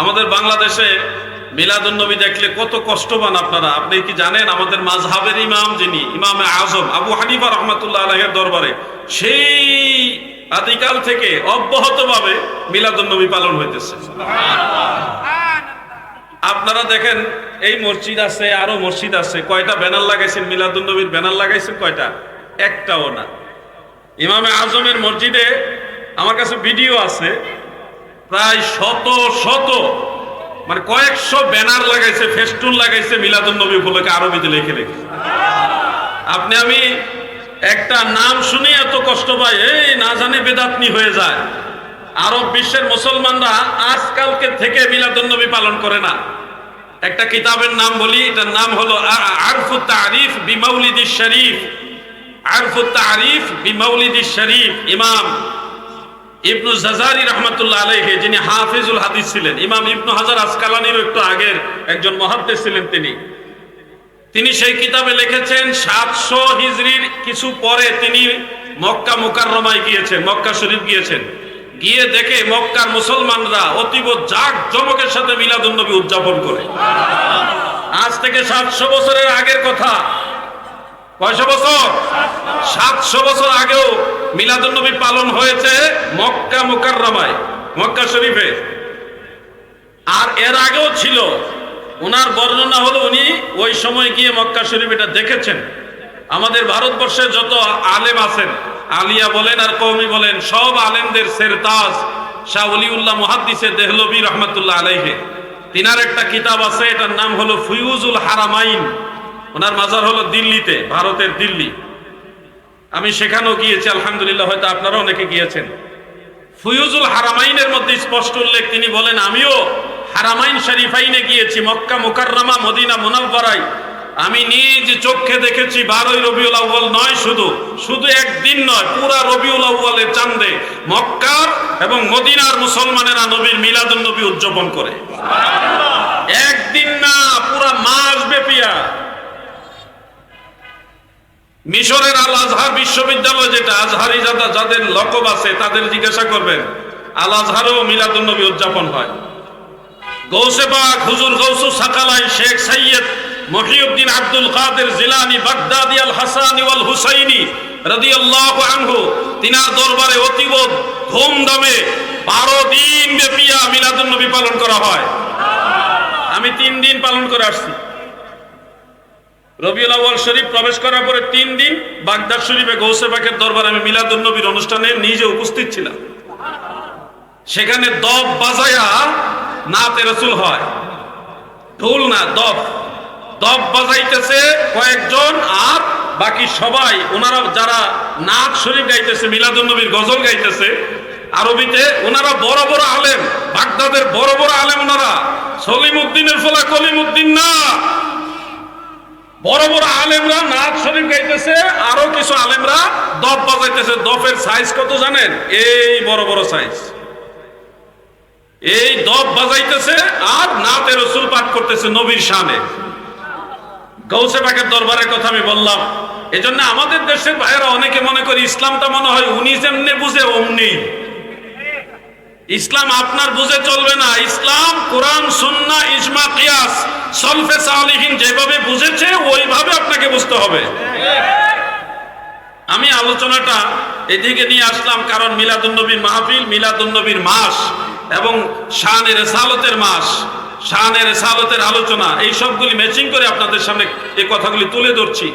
আমাদের বাংলাদেশে মিলাদুন্নবী দেখলে কত কষ্টবান আপনারা। আপনি কি জানেন আমাদের মাঝহাবের ইমাম যিনি ইমামে আজম আবু হানিফা রহমতুল্লাহ আলহের দরবারে সেই আদিকাল থেকে অব্যাহতভাবে মিলাদুন্নবী পালন হইতেছে। আপনারা দেখেন এই মসজিদ আছে আরও মসজিদ আছে কয়টা ব্যানার লাগাইছেন? মিলাদুন্নবীর ব্যানার লাগাইছেন কয়টা? একটাও না। ইমামে আজমের মসজিদে আমার কাছে ভিডিও আছে প্রায় শত শত মানে কয়েকশো ব্যানার লাগাইছে, ফেস্টুন লাগাইছে মিলাদুন্নবী উপলক্ষে আরবিতে লিখে লিখে। আপনি, আমি একটা নাম শুনে এত কষ্ট পাই, এই না জানে বেদাতনি হয়ে যায়। আরব বিশ্বের মুসলমানরা আজকালকে থেকে মিলাদুন্নবী পালন করে না। একটা কিতাবের নাম বলি, এটার নাম হলো আরফু তারিফ বিমাউলিদি শরীফ। আরফু তারিফ বিমাউলিদি শরীফ, ইমাম। ইবনু জাজারি রহমতুল্লাহ আলাইহি, যিনি হাফিজুল হাদিস ছিলেন, ইমাম ইবনু হাজার আসকালানির একটু আগের একজন মহাদ্দেশ ছিলেন তিনি। তিনি সেই কিতাবে লিখেছেন, সাতশো হিজরির কিছু পরে তিনি মক্কা মুকাররমায় গিয়েছেন, মক্কা শরীফ গিয়েছেন। গিয়ে দেখে মক্কার মুসলমানরা অতীব জাক জমকের সাথে মিলাদুন্নবী উদযাপন করে। আজ থেকে সাতশো বছরের আগের কথা। কয়শো বছর? সাতশো বছর আগেও মিলাদুন্নবী পালন হয়েছে মক্কা মুকাররমায়, মক্কা শরীফে। আর এর আগেও ছিল ওনার বর্ণনা হলো উনি ওই সময় গিয়ে মক্কা শরীফ এটা দেখেছেন। আমাদের ভারতবর্ষে যত আলেম আছেন, আলিয়া বলেন আর কৌমি বলেন, সব আলেমদের সেরতাজ শাহ অলিউল্লাহ মুহাদ্দিসে দেহলবী রহমতুল্লাহ আলাইহে। তিনার একটা কিতাব আছে, এটার নাম হলো ফুয়ুজুল হারামাইন। ওনার মাজার হলো দিল্লিতে, ভারতের দিল্লি। আমি সেখানেও গিয়েছি, আলহামদুলিল্লাহ, হয়তো আপনারা অনেকে গিয়েছেন। ফুয়ুজুল হারামাইনের মধ্যে স্পষ্ট উল্লেখ, তিনি বলেন, আমিও হারামাইন শরীফাইনে গিয়েছি, মক্কা মুকাররমা, মদিনা মুনাব্বারাই আমি নিজ চোখে দেখেছি বারোই রবিউল আউ্বাল নয় শুধু শুধু একদিন নয়, পুরা রবিউল আউ্বালের চান্দে মক্কার এবং মদিনার মুসলমানেরা নবীর মিলাদুন নবী উদযাপন করে। একদিন না, পুরা মাস মিশরের আল আজহার বিশ্ববিদ্যালয় যেটা, আজহারি যারা যাদের লকব আছে, তাদের জিজ্ঞাসা করবেন, আল আজহারও মিলাদুন্নবী উদযাপন হয়। গৌসে পাক হুজুর গৌসু সাকালাই শেখ সৈয়দ মহিউদ্দিন আব্দুল কাদের জিলানি বাগদাদি আল হাসানি ওয়াল হুসাইনি রাদিয়াল্লাহু আনহু, তিনার দরবারে অতীব ধুমধামে বারো দিন ব্যাপিয়া মিলাদুন্নবী পালন করা হয়। আমি তিন দিন পালন করে আসছি। রবিউল আউয়াল শরীফ প্রবেশ করার পরে তিন দিন বাগদাদ শরীফে গৌসে পাকের দরবারে আমি মিলাদুন নবীর অনুষ্ঠানে নিজে উপস্থিত ছিলাম। সেখানে দব বাজায়া নাতে রসুল হয়। ঢোল না দব দব বাজাইতেছে কয়েকজন আর বাকি সবাই, ওনারা যারা নাচ শরীফ গাইতেছে মিলাদুন নবীর গজল গাইতেছে, আরবিতে ওনারা বড় বড় আলেম, বাগদাদের বড় বড় আলেম ওনারা। সলিম উদ্দিনের ফলা কলিম উদ্দিন না। বড় বড় আলেমরা নাচ শরীফ গাইতেছে, আরও কিছু আলেমরা দফ বাজাইতেছে। দফের সাইজ কত জানেন? এই বড় বড় সাইজ এই দফ বাজাইতেছে আর নাতে রসুল পাঠ করতেছে নবীর শানে। গৌসে পাকের দরবারের কথা আমি বললাম। এজন্য আমাদের দেশের ভাইয়েরা অনেকে মনে করে ইসলামটা মনে হয় উনি যেমনি বুঝে, অমনি। ইসলাম আপনার বুঝে চলবে না। ইসলাম, কোরআন, সুন্নাহ, ইজমা, কিয়াস, সলফে সালিহিন যেভাবে বুঝেছে, ওইভাবে আপনাকে বুঝতে হবে। আমি আলোচনাটা এদিকে নিয়ে আসলাম কারণ মিলাদুন্নবীর মাহফিল, মিলাদুন্নবীর মাস এবং শানের সালতের মাস শানের রেসালতের আলোচনা, এই সবগুলি ম্যাচিং করে আপনাদের সামনে এই কথাগুলি তুলে ধরছি।